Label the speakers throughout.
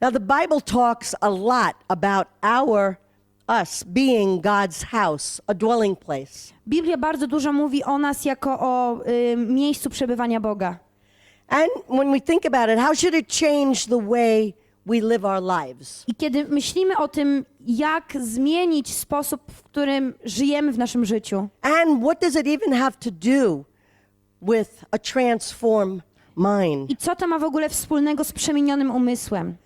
Speaker 1: Now, the Bible talks a lot about our, us being God's house, a dwelling place.
Speaker 2: Biblia bardzo dużo mówi o nas jako o y, miejscu przebywania Boga.
Speaker 1: And when we think about it, how should it change the way we live our lives?
Speaker 2: I kiedy myślimy o tym, jak zmienić sposób, w którym żyjemy w naszym życiu,
Speaker 1: And what does it even have to do with a transformed mind?
Speaker 2: i co to ma w ogóle wspólnego z przemienionym umysłem,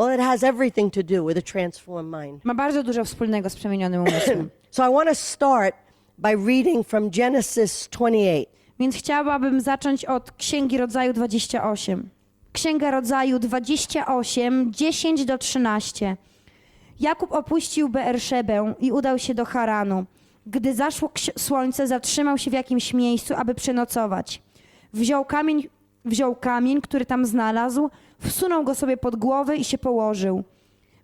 Speaker 1: Well, it has everything to do with a transformed mind.
Speaker 2: ma bardzo dużo wspólnego z przemienionym umysłem.
Speaker 1: So I want to start by reading from Genesis 28.
Speaker 2: Więc chciałabym zacząć od Księgi Rodzaju 28. Księga Rodzaju 28, 10 do 13. Jakub opuścił Beerszebę i udał się do Haranu. Gdy zaszło słońce, zatrzymał się w jakimś miejscu, aby przenocować. Wziął kamień, wziął kamień, który tam znalazł, wsunął go sobie pod głowę i się położył.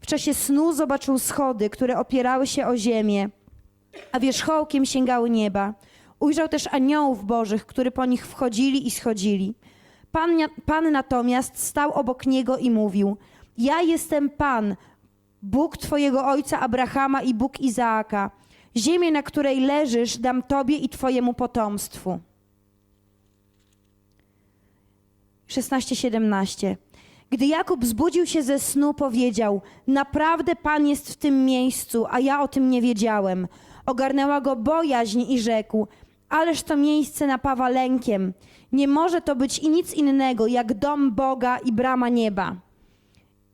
Speaker 2: W czasie snu zobaczył schody, które opierały się o ziemię, a wierzchołkiem sięgały nieba. Ujrzał też aniołów bożych, którzy po nich wchodzili i schodzili. Pan, pan natomiast stał obok niego i mówił: Ja jestem Pan, Bóg twojego ojca Abrahama i Bóg Izaaka. Ziemię, na której leżysz, dam tobie i twojemu potomstwu. 16-17. Gdy Jakub zbudził się ze snu, powiedział: Naprawdę Pan jest w tym miejscu, a ja o tym nie wiedziałem. Ogarnęła go bojaźń i rzekł: Ależ to miejsce napawa lękiem. Nie może to być i nic innego, jak dom Boga i brama nieba.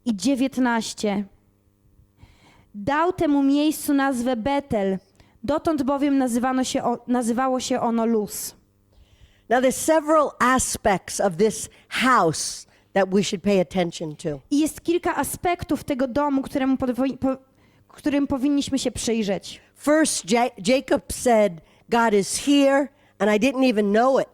Speaker 2: I 19. Dał temu miejscu nazwę Betel, dotąd bowiem nazywano się, nazywało się ono Luz.
Speaker 1: Now, there's several aspects of this house that we should pay attention to.
Speaker 2: I jest kilka aspektów tego domu, któremu podwo- po, którym powinniśmy się przyjrzeć.
Speaker 1: First, Ja- Jacob said, God is here, and I didn't even know it.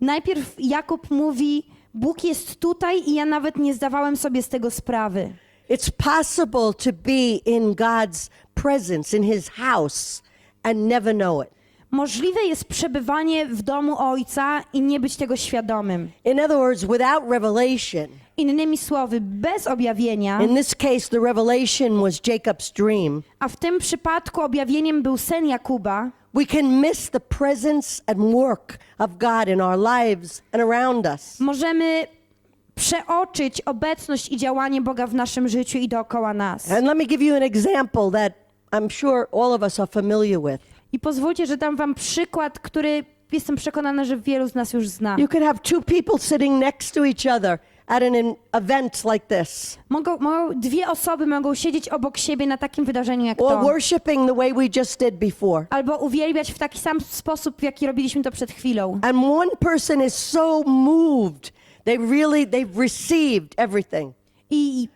Speaker 2: Najpierw Jakub mówi: Bóg jest tutaj i ja nawet nie zdawałem sobie z tego sprawy.
Speaker 1: It's possible to be in God's presence, in his house, and never know it.
Speaker 2: Możliwe jest przebywanie w domu Ojca i nie być tego świadomym.
Speaker 1: In other words, without revelation,
Speaker 2: Innymi słowy, bez objawienia,
Speaker 1: in this case, the revelation was Jacob's dream,
Speaker 2: a w tym przypadku objawieniem był sen Jakuba,
Speaker 1: we can miss the presence and work of God in our lives and around us.
Speaker 2: możemy przeoczyć obecność i działanie Boga w naszym życiu i dookoła nas.
Speaker 1: And let me give you an example that I'm sure all of us are familiar with.
Speaker 2: I pozwólcie, że dam wam przykład, który jestem przekonana, że wielu z nas już zna.
Speaker 1: You could have two people sitting next to each other at an event like this,
Speaker 2: Mogą, mogą, dwie osoby mogą siedzieć obok siebie na takim wydarzeniu jak
Speaker 1: or
Speaker 2: to.
Speaker 1: worshiping the way we just did before.
Speaker 2: Albo uwielbiać w taki sam sposób, w jaki robiliśmy to przed chwilą.
Speaker 1: And one person is so moved, they really they've received everything.
Speaker 2: I,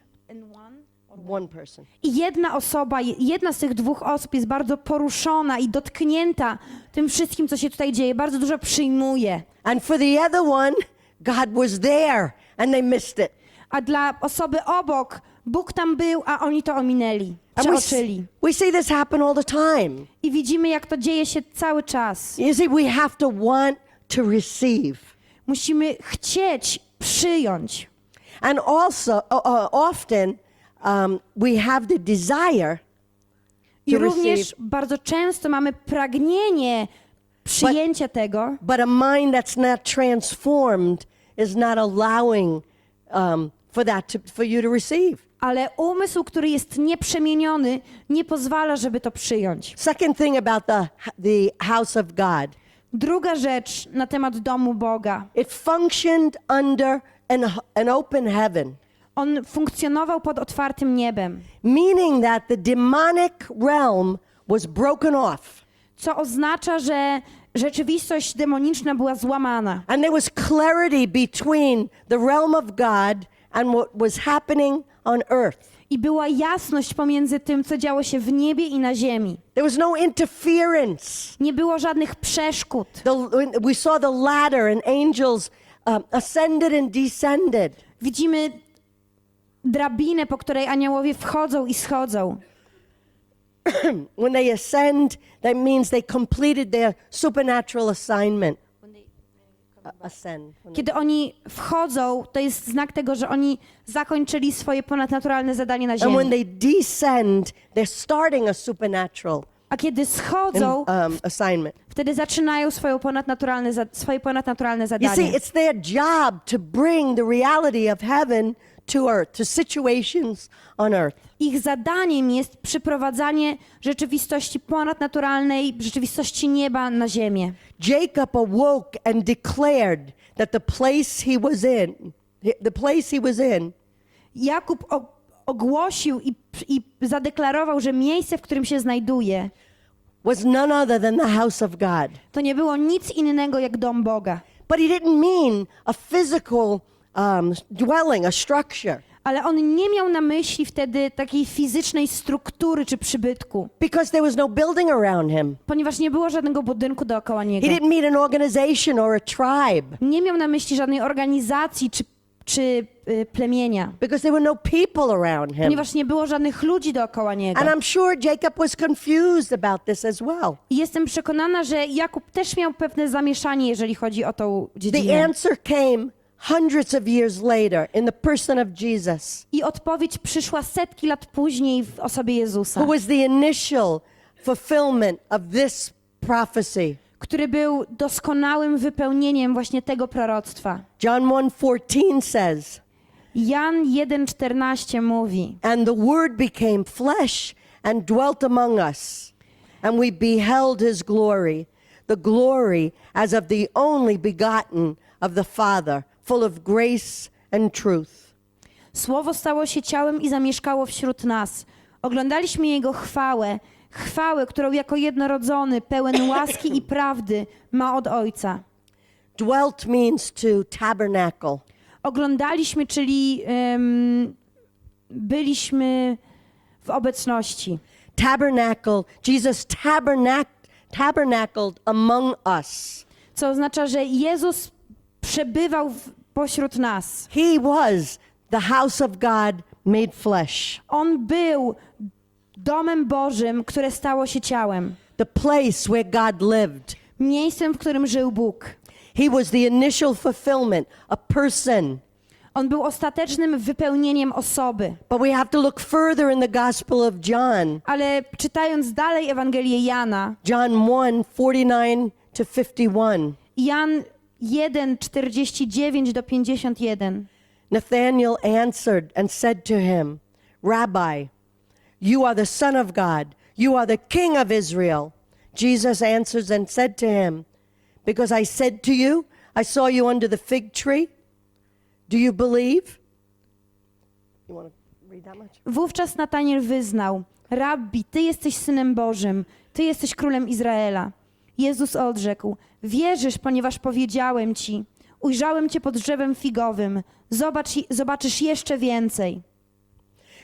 Speaker 1: One person.
Speaker 2: I jedna osoba, jedna z tych dwóch osób jest bardzo poruszona i dotknięta tym wszystkim, co się tutaj dzieje. Bardzo dużo przyjmuje.
Speaker 1: And for the other one, God was there and they missed it.
Speaker 2: A dla osoby obok, Bóg tam był, a oni to ominęli,
Speaker 1: And we,
Speaker 2: przeoczyli.
Speaker 1: we see this happen all the time.
Speaker 2: I widzimy, jak to dzieje się cały czas.
Speaker 1: You see, we have to want to receive.
Speaker 2: Musimy chcieć przyjąć.
Speaker 1: And also, uh, often, um, we have the desire
Speaker 2: I
Speaker 1: to
Speaker 2: również
Speaker 1: receive,
Speaker 2: bardzo często mamy pragnienie przyjęcia tego,
Speaker 1: but a mind that's not transformed is not allowing um, for that to, for you to receive.
Speaker 2: ale umysł, który jest nieprzemieniony, nie pozwala, żeby to przyjąć.
Speaker 1: Second thing about the the house of God,
Speaker 2: Druga rzecz na temat domu Boga.
Speaker 1: it functioned under an, an open heaven,
Speaker 2: On funkcjonował pod otwartym niebem,
Speaker 1: meaning that the demonic realm was broken off,
Speaker 2: co oznacza, że rzeczywistość demoniczna była złamana.
Speaker 1: and there was clarity between the realm of God and what was happening on earth.
Speaker 2: I była jasność pomiędzy tym, co działo się w niebie i na ziemi.
Speaker 1: There was no interference.
Speaker 2: Nie było żadnych przeszkód.
Speaker 1: The, we saw the ladder, and angels um, ascended and descended.
Speaker 2: Widzimy drabinę, po której aniołowie wchodzą i schodzą.
Speaker 1: When they ascend, that means they completed their supernatural assignment. ascend.
Speaker 2: Kiedy oni wchodzą, to jest znak tego, że oni zakończyli swoje ponadnaturalne zadanie na
Speaker 1: And when
Speaker 2: ziemi.
Speaker 1: they descend, they're starting a supernatural
Speaker 2: A kiedy schodzą,
Speaker 1: um, assignment.
Speaker 2: wtedy zaczynają swoje ponadnaturalne, swoje ponadnaturalne
Speaker 1: You see,
Speaker 2: zadanie.
Speaker 1: it's their job to bring the reality of heaven to earth, to situations on earth.
Speaker 2: Ich zadaniem jest przyprowadzanie rzeczywistości ponadnaturalnej, rzeczywistości nieba na ziemię.
Speaker 1: Jacob awoke and declared that the place he was in, the place he was in,
Speaker 2: Jakub o, ogłosił i, i zadeklarował, że miejsce, w którym się znajduje,
Speaker 1: was none other than the house of God.
Speaker 2: to nie było nic innego jak dom Boga.
Speaker 1: But he didn't mean a physical um, dwelling, a structure,
Speaker 2: Ale on nie miał na myśli wtedy takiej fizycznej struktury czy przybytku,
Speaker 1: because there was no building around him.
Speaker 2: ponieważ nie było żadnego budynku dookoła
Speaker 1: He
Speaker 2: niego.
Speaker 1: didn't mean an organization or a tribe,
Speaker 2: Nie miał na myśli żadnej organizacji czy, czy y, plemienia,
Speaker 1: because there were no people around him.
Speaker 2: ponieważ nie było żadnych ludzi dookoła niego.
Speaker 1: And I'm sure Jacob was confused about this as well.
Speaker 2: I jestem przekonana, że Jakub też miał pewne zamieszanie, jeżeli chodzi o tą
Speaker 1: The
Speaker 2: dziedzinę.
Speaker 1: answer came hundreds of years later in the person of Jesus,
Speaker 2: I odpowiedź przyszła setki lat później w osobie Jezusa,
Speaker 1: who was the initial fulfillment of this prophecy.
Speaker 2: który był doskonałym wypełnieniem właśnie tego proroctwa.
Speaker 1: John 1:14 says,
Speaker 2: Jan 1,14 mówi:
Speaker 1: And the word became flesh and dwelt among us, and we beheld his glory, the glory as of the only begotten of the Father, full of grace and truth.
Speaker 2: Słowo stało się ciałem i zamieszkało wśród nas. Oglądaliśmy jego chwałę, chwałę, którą jako jednorodzony, pełen łaski i prawdy ma od Ojca.
Speaker 1: Dwelt means to tabernacle.
Speaker 2: Oglądaliśmy, czyli em, byliśmy w obecności.
Speaker 1: Tabernacle, Jesus tabernac- tabernacled among us.
Speaker 2: Co oznacza, że Jezus przebywał w, pośród nas.
Speaker 1: He was the house of God made flesh,
Speaker 2: On był domem Bożym, które stało się ciałem.
Speaker 1: the place where God lived.
Speaker 2: Miejscem, w którym żył Bóg.
Speaker 1: He was the initial fulfillment, a person.
Speaker 2: On był ostatecznym wypełnieniem osoby.
Speaker 1: But we have to look further in the Gospel of John.
Speaker 2: Ale czytając dalej Ewangelię Jana,
Speaker 1: John 1 49 to 51.
Speaker 2: Jan 1, 49 do 51.
Speaker 1: Nathanael answered and said to him, Rabbi, you are the Son of God, you are the King of Israel. Jesus answers and said to him, Because I said to you, I saw you under the fig tree. Do you believe? You want to read that much?
Speaker 2: Wówczas Nataniel wyznał: Rabbi, ty jesteś synem Bożym, ty jesteś królem Izraela. Jezus odrzekł: Wierzysz, ponieważ powiedziałem ci: Ujrzałem cię pod drzewem figowym. Zobacz, zobaczysz jeszcze więcej.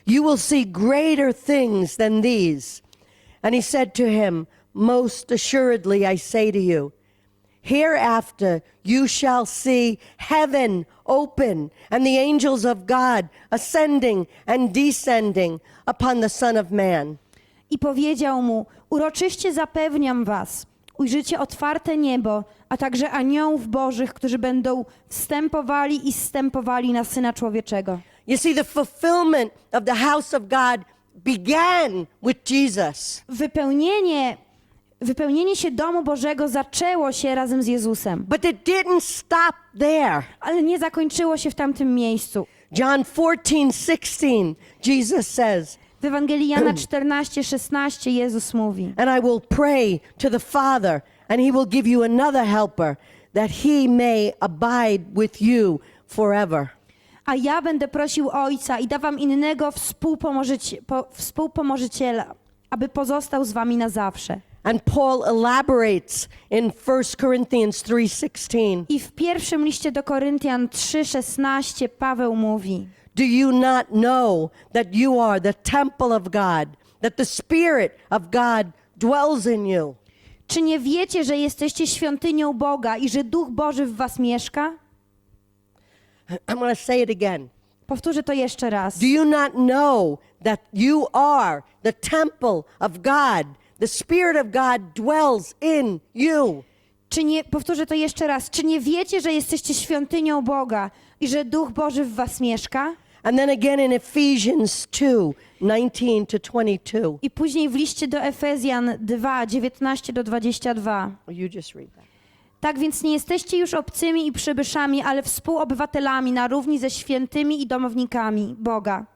Speaker 1: You will see greater things than these. And he said to him, Most assuredly, I say to you, hereafter you shall see heaven open and the angels of God ascending and descending upon the Son of Man.
Speaker 2: I powiedział mu: Uroczyście zapewniam was, ujrzycie otwarte niebo, a także aniołów bożych, którzy będą wstępowali i zstępowali na Syna Człowieczego.
Speaker 1: You see, the fulfillment of the house of God began with Jesus.
Speaker 2: Wypełnienie, wypełnienie się domu Bożego zaczęło się razem z Jezusem,
Speaker 1: But it didn't stop there.
Speaker 2: ale nie zakończyło się w tamtym miejscu.
Speaker 1: John 14, 16, Jesus says,
Speaker 2: W Ewangelii Jana 14, 16 Jezus mówi:
Speaker 1: And I will pray to the Father, and he will give you another helper, that he may abide with you forever.
Speaker 2: A ja będę prosił Ojca i da wam innego współpomożyci- po, współpomożyciela, aby pozostał z wami na zawsze.
Speaker 1: And Paul elaborates in 1 Corinthians 3:16.
Speaker 2: I w pierwszym liście do Koryntian 3,16 Paweł mówi:
Speaker 1: Do you not know that you are the temple of God, that the spirit of God dwells in you?
Speaker 2: Czy nie wiecie, że jesteście świątynią Boga i że Duch Boży w was mieszka?
Speaker 1: I'm going to say it again.
Speaker 2: Powtórzę to jeszcze raz.
Speaker 1: Do you not know that you are the temple of God? The spirit of God dwells in you.
Speaker 2: Czy nie, powtórzę to jeszcze raz, czy nie wiecie, że jesteście świątynią Boga i że Duch Boży w was mieszka?
Speaker 1: And then again in Ephesians 2 19 to 22.
Speaker 2: I później w liście do Efezjan 2, 19 do 22.
Speaker 1: You just read that.
Speaker 2: Tak więc nie jesteście już obcymi i przybyszami, ale współobywatelami na równi ze świętymi i domownikami Boga.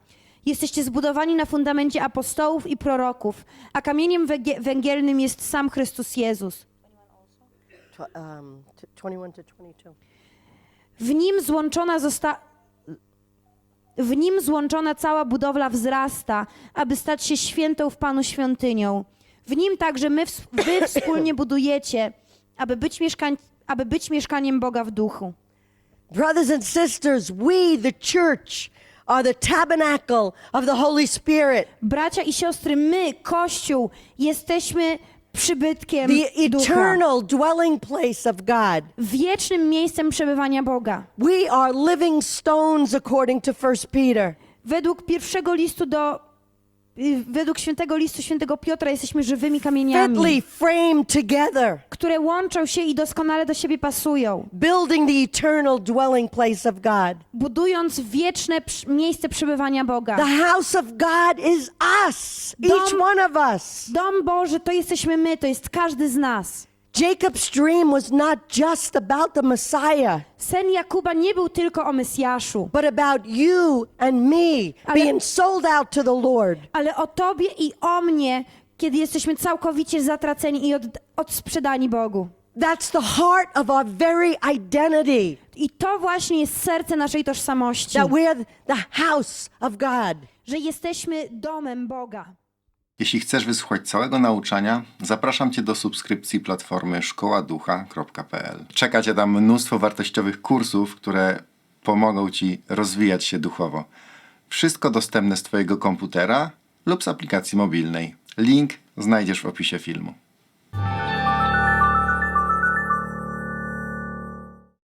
Speaker 2: Jesteście zbudowani na fundamencie apostołów i proroków, a kamieniem węgie- węgielnym jest sam Chrystus Jezus.
Speaker 1: Tw- um, t- 21 to 22.
Speaker 2: W nim złączona zosta... W nim złączona cała budowla wzrasta, aby stać się świętą w Panu świątynią. W nim także my, ws- wy wspólnie budujecie, aby być, mieszkań... aby być mieszkaniem Boga w duchu.
Speaker 1: Brothers and sisters, we, the church, are the tabernacle of the Holy Spirit,
Speaker 2: Bracia i siostry, my, Kościół, jesteśmy przybytkiem
Speaker 1: the
Speaker 2: ducha,
Speaker 1: eternal dwelling place of God.
Speaker 2: wiecznym miejscem przebywania Boga.
Speaker 1: We are living stones according to 1 Peter.
Speaker 2: Według pierwszego listu do... Według świętego listu świętego Piotra jesteśmy żywymi kamieniami.
Speaker 1: fitly framed together,
Speaker 2: które łączą się i doskonale do siebie pasują,
Speaker 1: building the eternal dwelling place of God.
Speaker 2: budując wieczne przy- miejsce przebywania Boga.
Speaker 1: The house of God is us, each
Speaker 2: Dom-
Speaker 1: one of us.
Speaker 2: Dom Boży to jesteśmy my, to jest każdy z nas.
Speaker 1: Jacob's dream was not just about the Messiah,
Speaker 2: Sen Jakuba nie był tylko o Mesjaszu,
Speaker 1: but about you and me
Speaker 2: Ale-
Speaker 1: being sold out to the Lord.
Speaker 2: ale o Tobie i o mnie, kiedy jesteśmy całkowicie zatraceni i od, odsprzedani Bogu.
Speaker 1: That's the heart of our very identity,
Speaker 2: I to właśnie jest serce naszej tożsamości,
Speaker 1: that we're the house of God.
Speaker 2: że jesteśmy domem Boga.
Speaker 3: Jeśli chcesz wysłuchać całego nauczania, zapraszam Cię do subskrypcji platformy szkoładucha.pl. Czeka Cię tam mnóstwo wartościowych kursów, które pomogą Ci rozwijać się duchowo. Wszystko dostępne z Twojego komputera lub z aplikacji mobilnej. Link znajdziesz w opisie filmu.